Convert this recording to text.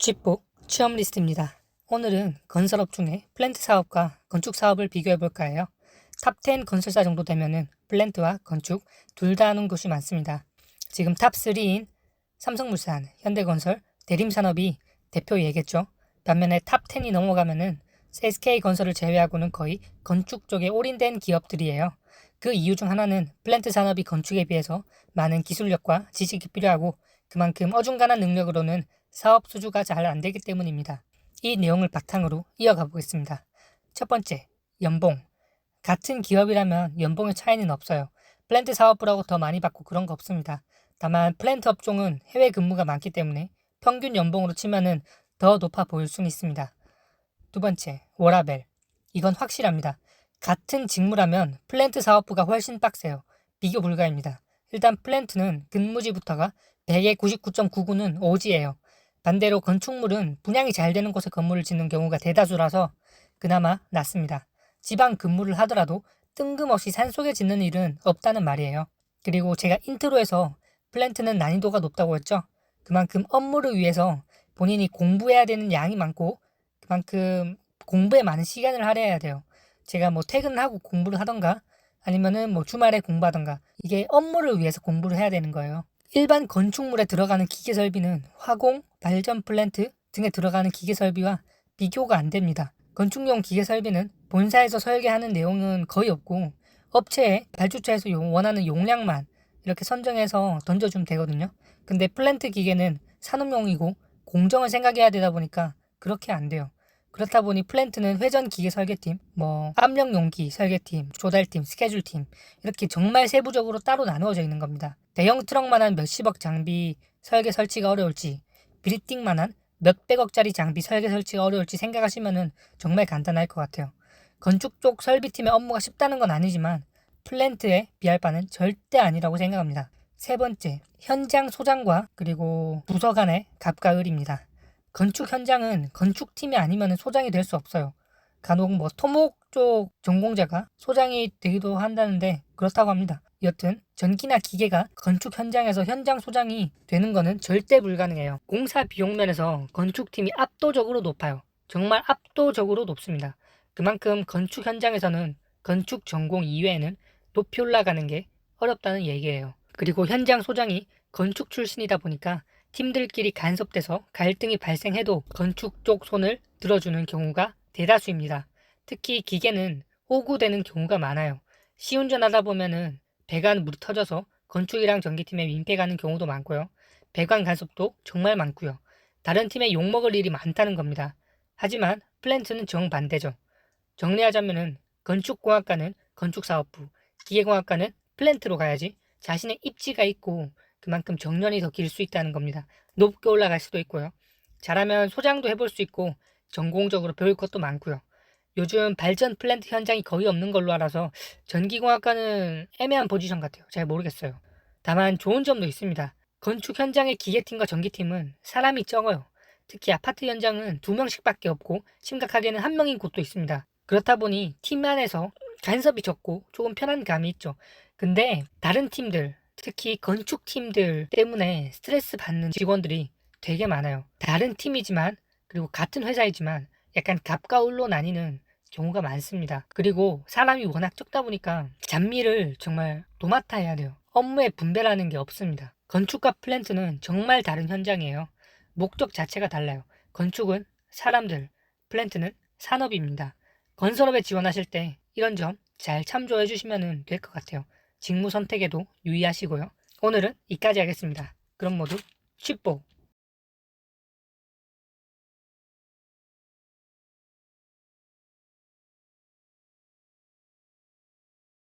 쥐북 취업 리스트입니다. 오늘은 건설업 중에 플랜트 사업과 건축 사업을 비교해 볼까 해요. 탑10 건설사 정도 되면은 플랜트와 건축 둘 다 하는 곳이 많습니다. 지금 탑3인 삼성물산, 현대건설, 대림산업이 대표 얘겠죠. 반면에 탑10이 넘어가면은 SK 건설을 제외하고는 거의 건축 쪽에 올인된 기업들이에요. 그 이유 중 하나는 플랜트 산업이 건축에 비해서 많은 기술력과 지식이 필요하고 그만큼 어중간한 능력으로는 사업 수주가 잘 안 되기 때문입니다. 이 내용을 바탕으로 이어가 보겠습니다. 첫 번째, 연봉. 같은 기업이라면 연봉의 차이는 없어요. 플랜트 사업부라고 더 많이 받고 그런 거 없습니다. 다만 플랜트 업종은 해외 근무가 많기 때문에 평균 연봉으로 치면은 더 높아 보일 수는 있습니다. 두 번째, 워라벨. 이건 확실합니다. 같은 직무라면 플랜트 사업부가 훨씬 빡세요. 비교 불가입니다. 일단 플랜트는 근무지부터가 100에 99.99는 오지예요. 반대로 건축물은 분양이 잘 되는 곳에 건물을 짓는 경우가 대다수라서 그나마 낫습니다. 지방 근무를 하더라도 뜬금없이 산속에 짓는 일은 없다는 말이에요. 그리고 제가 인트로에서 플랜트는 난이도가 높다고 했죠. 그만큼 업무를 위해서 본인이 공부해야 되는 양이 많고 그만큼 공부에 많은 시간을 할애해야 돼요. 제가 뭐 퇴근하고 공부를 하던가 아니면은 뭐 주말에 공부하던가 이게 업무를 위해서 공부를 해야 되는 거예요. 일반 건축물에 들어가는 기계 설비는 화공, 발전 플랜트 등에 들어가는 기계 설비와 비교가 안 됩니다. 건축용 기계 설비는 본사에서 설계하는 내용은 거의 없고 업체에 발주처에서 용- 원하는 용량만 이렇게 선정해서 던져주면 되거든요. 근데 플랜트 기계는 산업용이고 공정을 생각해야 되다 보니까 그렇게 안 돼요. 그렇다 보니 플랜트는 회전 기계 설계팀, 뭐 압력 용기 설계팀, 조달팀, 스케줄팀 이렇게 정말 세부적으로 따로 나누어져 있는 겁니다. 대형 트럭만한 몇십억 장비 설계 설치가 어려울지 브리띵만한 몇백억짜리 장비 설계 설치가 어려울지 생각하시면은 정말 간단할 것 같아요. 건축 쪽 설비팀의 업무가 쉽다는 건 아니지만 플랜트에 비할 바는 절대 아니라고 생각합니다. 세 번째, 현장 소장과 그리고 부서 간의 갑과 을입니다. 건축 현장은 건축팀이 아니면 소장이 될 수 없어요. 간혹 뭐 토목 쪽 전공자가 소장이 되기도 한다는데 그렇다고 합니다. 여튼 전기나 기계가 건축 현장에서 현장 소장이 되는 것은 절대 불가능해요. 공사 비용 면에서 건축팀이 압도적으로 높아요. 정말 압도적으로 높습니다. 그만큼 건축 현장에서는 건축 전공 이외에는 높이 올라가는 게 어렵다는 얘기예요. 그리고 현장 소장이 건축 출신이다 보니까 팀들끼리 간섭돼서 갈등이 발생해도 건축 쪽 손을 들어주는 경우가 대다수입니다. 특히 기계는 호구되는 경우가 많아요. 시운전하다 보면은 배관 물이 터져서 건축이랑 전기팀에 민폐 가는 경우도 많고요. 배관 간섭도 정말 많고요. 다른 팀에 욕먹을 일이 많다는 겁니다. 하지만 플랜트는 정반대죠. 정리하자면은 건축공학과는 건축사업부, 기계공학과는 플랜트로 가야지 자신의 입지가 있고 그만큼 정년이 더 길 수 있다는 겁니다. 높게 올라갈 수도 있고요. 잘하면 소장도 해볼 수 있고 전공적으로 배울 것도 많고요. 요즘 발전 플랜트 현장이 거의 없는 걸로 알아서 전기공학과는 애매한 포지션 같아요. 잘 모르겠어요. 다만 좋은 점도 있습니다. 건축 현장의 기계팀과 전기팀은 사람이 적어요. 특히 아파트 현장은 두 명씩밖에 없고 심각하게는 한 명인 곳도 있습니다. 그렇다 보니 팀 안에서 간섭이 적고 조금 편한 감이 있죠. 근데 다른 팀들, 특히 건축 팀들 때문에 스트레스 받는 직원들이 되게 많아요. 다른 팀이지만 그리고 같은 회사이지만 약간 갑과 을로 나뉘는 경우가 많습니다. 그리고 사람이 워낙 적다 보니까 잡미를 정말 도맡아 해야 돼요. 업무의 분배라는 게 없습니다. 건축과 플랜트는 정말 다른 현장이에요. 목적 자체가 달라요. 건축은 사람들, 플랜트는 산업입니다. 건설업에 지원하실 때 이런 점 잘 참조해 주시면 될 것 같아요. 직무 선택에도 유의하시고요. 오늘은 이까지 하겠습니다. 그럼 모두 칩보